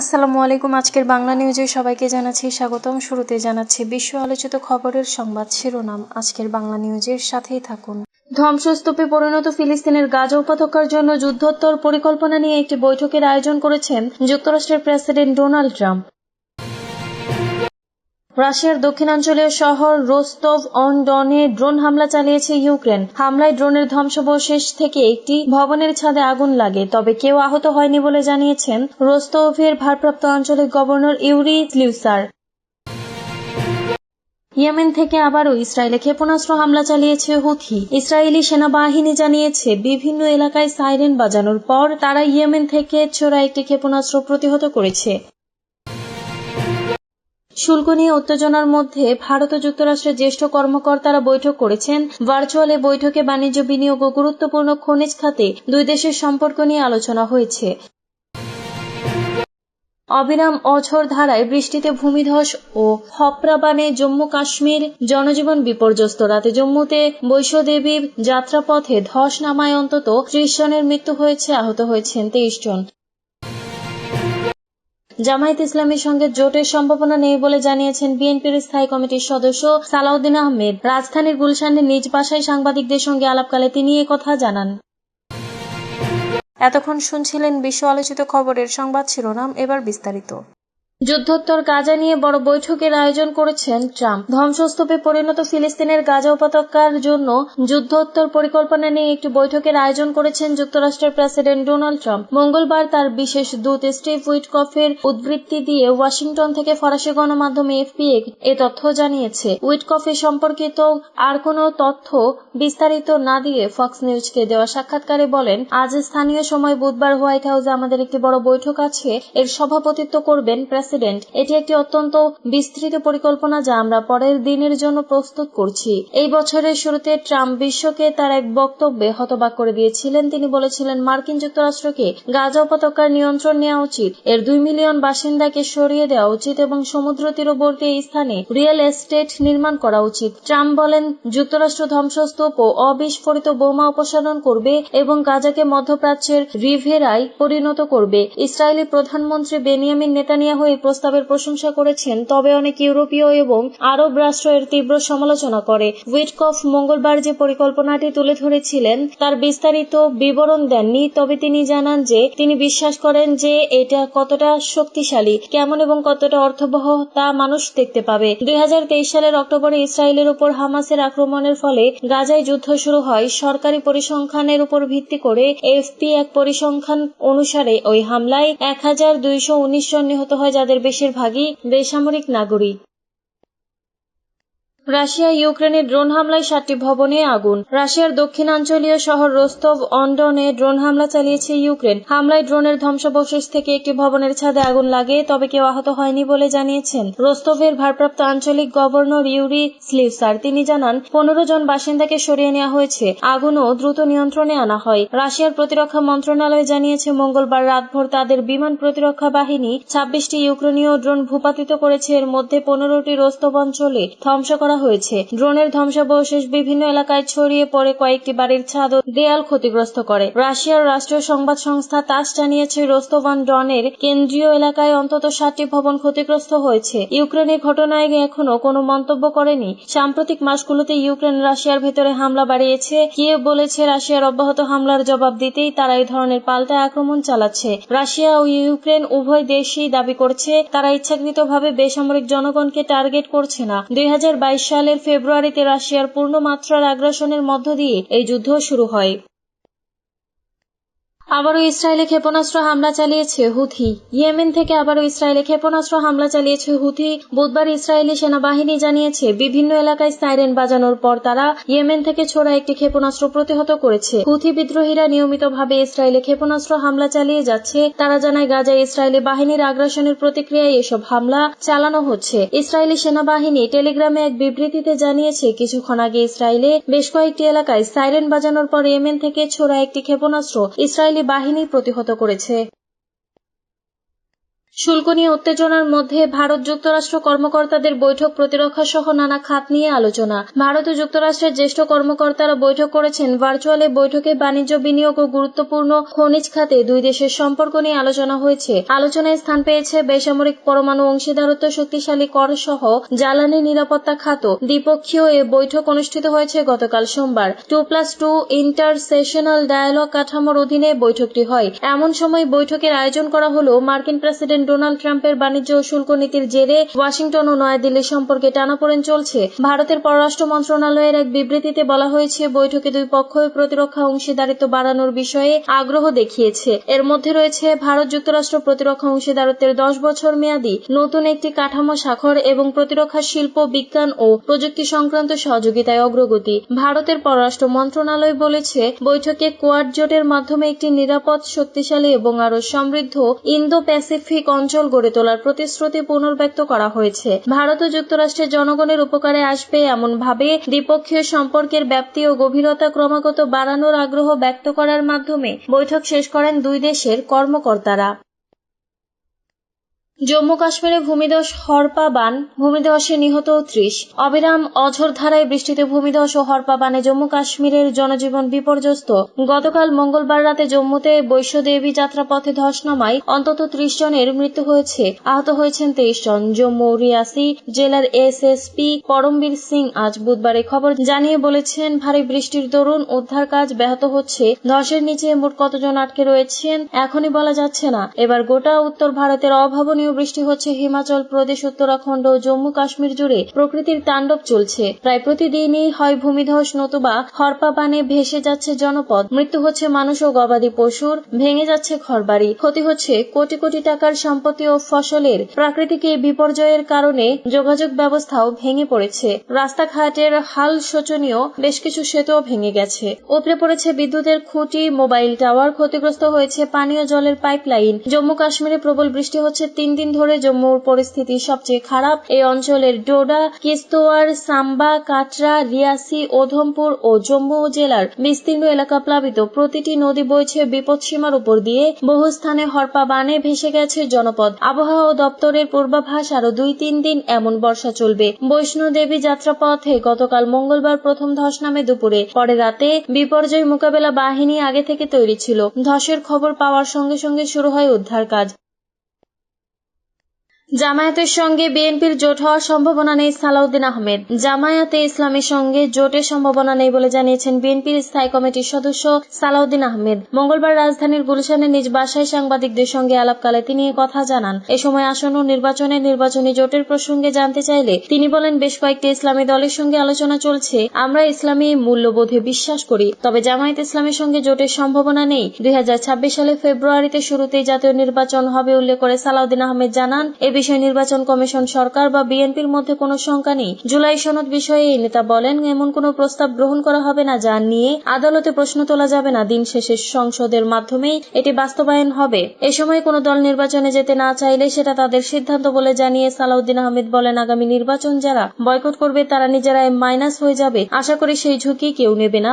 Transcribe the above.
আসসালামু আলাইকুম, আজকের বাংলা নিউজে সবাইকে জানাচ্ছি স্বাগতম। শুরুতে জানাচ্ছি বিশ্ব আলোচিত খবরের সংবাদ শিরোনাম। আজকের বাংলা নিউজের সাথেই থাকুন। ধ্বংসস্তূপে পরিণত ফিলিস্তিনের গাজা উপত্যকার জন্য যুদ্ধোত্তর পরিকল্পনা নিয়ে একটি বৈঠকের আয়োজন করেছেন যুক্তরাষ্ট্রের প্রেসিডেন্ট ডোনাল্ড ট্রাম্প। রাশিয়ার দক্ষিণাঞ্চলীয় শহর রোস্তভ অন ডনে ড্রোন হামলা চালিয়েছে ইউক্রেন। হামলায় ড্রোনের ধ্বংসাবশেষ থেকে একটি ভবনের ছাদে আগুন লাগে, তবে কেউ আহত হয়নি বলে জানিয়েছেন রোস্তভের ভারপ্রাপ্ত আঞ্চলিক গভর্নর ইউরি স্লিউসার ইয়েমেন থেকে আবারও ইসরায়েলে ক্ষেপণাস্ত্র হামলা চালিয়েছে হুথি। ইসরায়েলি সেনাবাহিনী জানিয়েছে, বিভিন্ন এলাকায় সাইরেন বাজানোর পর তারা ইয়েমেন থেকে ছোড়া একটি ক্ষেপণাস্ত্র প্রতিহত করেছে। শুল্ক নিয়ে উত্তেজনার মধ্যে ভারত ও যুক্তরাষ্ট্রের জ্যেষ্ঠ কর্মকর্তারা বৈঠক করেছেন। ভার্চুয়াল এ বৈঠকে বাণিজ্য বিনিয়োগ ও গুরুত্বপূর্ণ খনিজ খাতে দুই দেশের সম্পর্ক নিয়ে আলোচনা হয়েছে। অবিরাম অঝড় ধারায় বৃষ্টিতে ভূমিধস ও হপ্রাবানে জম্মু কাশ্মীর জনজীবন বিপর্যস্ত। রাতে জম্মুতে বৈশ্যদেবীর যাত্রাপথে ধস নামায় অন্তত ত্রিশ জনের মৃত্যু হয়েছে, আহত হয়েছেন তেইশ জন। জামায়াত ইসলামের সঙ্গে জোটের সম্ভাবনা নেই বলে জানিয়েছেন বিএনপির স্থায়ী কমিটির সদস্য সালাউদ্দিন আহমেদ। রাজধানীর গুলশানে নিজ বাসায় সাংবাদিকদের সঙ্গে আলাপকালে তিনি কথা জানান। এতক্ষণ শুনছিলেন বিশ্ব আলোচিত খবরের সংবাদ শিরোনাম, এবার বিস্তারিত। যুদ্ধোত্তর গাজা নিয়ে বড় বৈঠকের আয়োজন করেছেন ট্রাম্প। ধ্বংসস্তূপে পরিণত ফিলিস্তিনের গাজা উপত্যকার জন্য যুদ্ধোত্তর পরিকল্পনা নিয়ে একটি বৈঠকের আয়োজন করেছেন যুক্তরাষ্ট্রের প্রেসিডেন্ট ডোনাল্ড ট্রাম্প। মঙ্গলবার তার বিশেষ দূত স্টিভ উইটকফের উদ্বৃত্তি দিয়ে ওয়াশিংটন থেকে ফরাসি গণমাধ্যম এফপি এ তথ্য জানিয়েছে। উইটকফে সম্পর্কিত আর কোনো তথ্য বিস্তারিত না দিয়ে ফক্স নিউজকে দেওয়া সাক্ষাৎকারে বলেন, আজ স্থানীয় সময় বুধবার হোয়াইট হাউসে আমাদের একটি বড় বৈঠক আছে। এর সভাপতিত্ব করবেন প্রেসিডেন্ট এটি একটি অত্যন্ত বিস্তৃত পরিকল্পনা যা আমরা পরের দিনের জন্য প্রস্তুত করছি। এই বছরের শুরুতে ট্রাম্প বিশ্বকে তার এক বক্তব্যে হতবাক করে দিয়েছিলেন। তিনি বলেছিলেন, মার্কিন যুক্তরাষ্ট্রকে গাজা উপত্যকার নিয়ন্ত্রণ নেওয়া উচিত, এর দুই মিলিয়ন বাসিন্দাকে সরিয়ে দেওয়া উচিত এবং সমুদ্র তীরবর্তী স্থানে রিয়েল এস্টেট নির্মাণ করা উচিত। ট্রাম্প বলেন, যুক্তরাষ্ট্র ধ্বংসস্তূপ ও অবিস্ফোরিত বোমা অপসারণ করবে এবং গাজাকে মধ্যপ্রাচ্যের রিভেরায় পরিণত করবে। ইসরায়েলি প্রধানমন্ত্রী বেনিয়ামিন নেতানিয়াহু এই প্রস্তাবের প্রশংসা করেছেন তবে অনেক ইউরোপীয় এবং আরব রাষ্ট্র এর তীব্র সমালোচনা করে। উইটকফ মঙ্গলবার যে পরিকল্পনাটি তুলে ধরেছিলেন, তার বিস্তারিত বিবরণ দেননি, তবে তিনি জানান যে তিনি বিশ্বাস করেন যে এটা কতটা শক্তিশালী, কেমন এবং কতটা অর্থবহ তা মানুষ দেখতে পাবে। দুই হাজার তেইশ সালের অক্টোবরে ইসরায়েলের উপর হামাসের আক্রমণের ফলে গাজায় যুদ্ধ শুরু হয়। সরকারি পরিসংখ্যানের উপর ভিত্তি করে এফপি এক পরিসংখ্যান অনুসারে ওই হামলায় এক হাজার দুইশো উনিশ জন নিহত হয় যাদের বেশিরভাগই বেসামরিক নাগরিক। রাশিয়া ইউক্রেনের ড্রোন হামলায় সাতটি ভবনে আগুন। রাশিয়ার দক্ষিণাঞ্চলীয় শহর রোস্তভ অন্ডনে ড্রোন হামলা চালিয়েছে ইউক্রেন। হামলায় ড্রোনের ধ্বংসাবশেষ থেকে একটি ভবনের ছাদে আগুন লাগে, তবে কেউ আহত হয়নি বলে জানিয়েছেন। রোস্তভের ভারপ্রাপ্ত আঞ্চলিক গভর্নর ইউরি স্লিভসার। তিনি জানান, পনেরো জন বাসিন্দাকে সরিয়ে নেওয়া হয়েছে। আগুনও দ্রুত নিয়ন্ত্রণে আনা হয়। রাশিয়ার প্রতিরক্ষা মন্ত্রণালয় জানিয়েছে, মঙ্গলবার রাতভর তাদের বিমান প্রতিরক্ষা বাহিনী ছাব্বিশটি ইউক্রেনীয় ড্রোন ভূপাতিত করেছে। এর মধ্যে পনেরোটি রোস্তভ অঞ্চলে ধ্বংস করা হয়েছে। ড্রোনের ধ্বংসাবশেষ বিভিন্ন এলাকায় ছড়িয়ে পড়ে কয়েকটি বাড়ির ছাদ ও দেয়াল ক্ষতিগ্রস্ত করে। রাশিয়ার রাষ্ট্রীয় সংবাদ সংস্থা তাস জানিয়েছে রোস্তবান ডনের কেন্দ্রীয় এলাকায় অন্তত ষাটটি ভবন ক্ষতিগ্রস্ত হয়েছে। ইউক্রেনের ঘটনায় এখনও কোনো মন্তব্য করেনি। সাম্প্রতিক মাসগুলোতে ইউক্রেন রাশিয়ার ভেতরে হামলা বাড়িয়েছে। কিয়েভ বলেছে, রাশিয়ার অব্যাহত হামলার জবাব দিতেই তারা এই ধরনের পাল্টা আক্রমণ চালাচ্ছে। রাশিয়া ও ইউক্রেন উভয় দেশই দাবি করছে, তারা ইচ্ছাকৃতভাবে বেসামরিক জনগণকে টার্গেট করছে না। দুই হাজার বাইশ সালের ফেব্রুয়ারিতে রাশিয়ার পূর্ণমাত্রার আগ্রাসনের মধ্য দিয়ে এই যুদ্ধ শুরু হয়। আবারও ইসরায়েলে ক্ষেপণাস্ত্র হামলা চালিয়েছে হুথি। ইয়েমেন থেকে আবারও ইসরায়েলে ক্ষেপণাস্ত্র হামলা চালিয়েছে হুথি। বুধবার ইসরায়েলি সেনাবাহিনী জানিয়েছে, বিভিন্ন এলাকায় সাইরেন বাজানোর পর তারা ইয়েমেন থেকে ছোড়া একটি ক্ষেপণাস্ত্র প্রতিহত করেছে। হুথি বিদ্রোহীরা নিয়মিতভাবে ইসরায়েলে ক্ষেপণাস্ত্র হামলা চালিয়ে যাচ্ছে। তারা জানায়, গাজায় ইসরায়েলি বাহিনীর আগ্রাসনের প্রতিক্রিয়ায় এসব হামলা চালানো হচ্ছে। ইসরায়েলি সেনাবাহিনী টেলিগ্রামে এক বিবৃতিতে জানিয়েছে, কিছুক্ষণ আগে ইসরায়েলে বেশ কয়েকটি এলাকায় সাইরেন বাজানোর পর ইয়েমেন থেকে ছোড়া একটি ক্ষেপণাস্ত্র ইসরায়েল ইসরায়েলি বাহিনী প্রতিহত করেছে। শুল্ক নিয়ে উত্তেজনার মধ্যে ভারত যুক্তরাষ্ট্র কর্মকর্তাদের বৈঠক প্রতিরক্ষা সহ নানা খাত নিয়ে আলোচনা। ভারত ও যুক্তরাষ্ট্রের জ্যেষ্ঠ কর্মকর্তারা বৈঠক করেছেন ভার্চুয়ালে বৈঠকে বাণিজ্য, বিনিয়োগ ও গুরুত্বপূর্ণ খনিজ খাতে দুই দেশের সম্পর্ক নিয়ে আলোচনা হয়েছে। আলোচনায় স্থান পেয়েছে বেসামরিক পরমাণু অংশীদারত্ব শক্তিশালী কর সহ জ্বালানি নিরাপত্তা খাত। দ্বিপক্ষীয় এ বৈঠক অনুষ্ঠিত হয়েছে গতকাল সোমবার। Two plus two intersessional dialogue কাঠামোর অধীনে বৈঠকটি হয়। এমন সময় বৈঠকের আয়োজন করা হল মার্কিন প্রেসিডেন্ট ডোনাল্ড ট্রাম্পের বাণিজ্য শুল্ক নীতির জেরে ওয়াশিংটন ও নয়াদিল্লি সম্পর্কে টানাপোড়েন চলছে। ভারতের পররাষ্ট্র মন্ত্রণালয়ের এক বিবৃতিতে বলা হয়েছে, বৈঠকে দুই পক্ষই প্রতিরক্ষা অংশীদারিত্ব বাড়ানোর বিষয়ে আগ্রহ দেখিয়েছে। এর মধ্যে রয়েছে, ভারত যুক্তরাষ্ট্র প্রতিরক্ষা অংশীদারত্বের দশ বছর মেয়াদী নতুন একটি কাঠামো স্বাক্ষর এবং প্রতিরক্ষা শিল্প, বিজ্ঞান ও প্রযুক্তি সংক্রান্ত সহযোগিতায় অগ্রগতি। ভারতের পররাষ্ট্র মন্ত্রণালয় বলেছে, বৈঠকে কোয়াড জোটের মাধ্যমে একটি নিরাপদ, শক্তিশালী এবং আরও সমৃদ্ধ ইন্দো প্যাসিফিক অঞ্চল গড়ে তোলার প্রতিশ্রুতি পুনর্ব্যক্ত করা হয়েছে। ভারত ও যুক্তরাষ্ট্রের জনগণের উপকারে আসবে এমনভাবে দ্বিপক্ষীয় সম্পর্কের ব্যাপ্তি ও গভীরতা ক্রমাগত বাড়ানোর আগ্রহ ব্যক্ত করার মাধ্যমে বৈঠক শেষ করেন দুই দেশের কর্মকর্তারা। জম্মু কাশ্মীরে ভূমিধস হরপা বান, ভূমিধসে নিহত ত্রিশ। অবিরাম অঝোর ধারায় বৃষ্টিতে ভূমিধস ও হরপা বানে জম্মু কাশ্মীরের জনজীবন বিপর্যস্ত। গতকাল মঙ্গলবার রাতে জম্মুতে বৈশ্যদেবী যাত্রাপথে ধস নামায় অন্তত ত্রিশ জনের মৃত্যু হয়েছে। আহত হয়েছেন তেইশ জন। জম্মু রিয়াসি জেলার এসএসপি পরমবীর সিং আজ বুধবার খবর জানিয়ে বলেছেন, ভারী বৃষ্টির দরুন উদ্ধার কাজ ব্যাহত হচ্ছে। ধসের নিচে মোট কতজন আটকে রয়েছেন এখনই বলা যাচ্ছে না। এবার গোটা উত্তর ভারতের অভাবনীয় বৃষ্টি হচ্ছে হিমাচল প্রদেশ, উত্তরাখণ্ড ও জম্মু কাশ্মীর জুড়ে প্রকৃতির তাণ্ডব চলছে। প্রায় প্রতিদিনই হয় ভূমিধস, নতুবা হরপা বানে ভেসে যাচ্ছে জনপদ। মৃত্যু হচ্ছে মানুষ ও গবাদি পশুর, ভেঙে যাচ্ছে ঘরবাড়ি। ক্ষতি হচ্ছে কোটি কোটি টাকার সম্পত্তি ও ফসলের। প্রাকৃতিক এই বিপর্যয়ের কারণে যোগাযোগ ব্যবস্থাও ভেঙে পড়েছে। রাস্তাঘাটের হাল শোচনীয়, বেশ কিছু সেতুও ভেঙে গেছে। উপড়ে পড়েছে বিদ্যুতের খুঁটি, মোবাইল টাওয়ার ক্ষতিগ্রস্ত হয়েছে পানীয় জলের পাইপলাইন। জম্মু কাশ্মীরে প্রবল বৃষ্টি হচ্ছে তিন দিন ধরে জম্মুর পরিস্থিতি সবচেয়ে খারাপ। এই অঞ্চলের ডোডা, কিস্তোয়ার, সাম্বা, কাটরা, রিয়াসি, ওধমপুর ও জম্মু জেলার বিস্তীর্ণ এলাকা প্লাবিত প্রতিটি নদী বইছে বিপদসীমার উপর দিয়ে। বহু স্থানে হরপা বানে ভেসে গেছে জনপদ। আবহাওয়া দপ্তরের পূর্বাভাস আরও দুই তিন দিন এমন বর্ষা চলবে। বৈষ্ণোদেবী যাত্রাপথে গতকাল মঙ্গলবার প্রথম ধস নামে দুপুরে। পরে রাতে বিপর্যয় মোকাবেলা বাহিনী আগে থেকে তৈরি ছিল। ধসের খবর পাওয়ার সঙ্গে সঙ্গে শুরু হয় উদ্ধার কাজ। জামায়াতের সঙ্গে বিএনপির জোট হওয়ার সম্ভাবনা নেই সালাউদ্দিন আহমেদ। জামায়াতে ইসলামের সঙ্গে জোটের সম্ভাবনা নেই বলে জানিয়েছেন বিএনপির স্থায়ী কমিটির সদস্য সালাউদ্দিন আহমেদ। মঙ্গলবার রাজধানীর গুলশানে নিজ বাসায় সাংবাদিকদের সঙ্গে আলাপকালে তিনি কথা জানান। এ সময় আসন্ন নির্বাচনে নির্বাচনী জোটের প্রসঙ্গে জানতে চাইলে তিনি বলেন, বেশ কয়েকটি ইসলামী দলের সঙ্গে আলোচনা চলছে। আমরা ইসলামী মূল্যবোধে বিশ্বাস করি। তবে জামায়াত ইসলামের সঙ্গে জোটের সম্ভাবনা নেই। দুই হাজার ছাব্বিশ সালে ফেব্রুয়ারিতে শুরুতেই জাতীয় নির্বাচন হবে, উল্লেখ করে সালাউদ্দিন আহমেদ জানান। এ বিষয়ে নির্বাচন কমিশন সরকার বা বিএনপির মধ্যে কোনো শঙ্কা নেই। জুলাই সনদ বিষয়ে এই নেতা বলেন, এমন কোনো প্রস্তাব গ্রহণ করা হবে না যা নিয়ে আদালতে প্রশ্ন তোলা যাবে না। দিন শেষে সংসদের মাধ্যমেই এটি বাস্তবায়ন হবে। এ সময় কোনো দল নির্বাচনে যেতে না চাইলে সেটা তাদের সিদ্ধান্ত বলে জানিয়ে সালাউদ্দিন আহমেদ বলেন, আগামী নির্বাচন যারা বয়কট করবে তারা নিজেরাই মাইনাস হয়ে যাবে। আশা করি সেই ঝুঁকি কেউ নেবে না।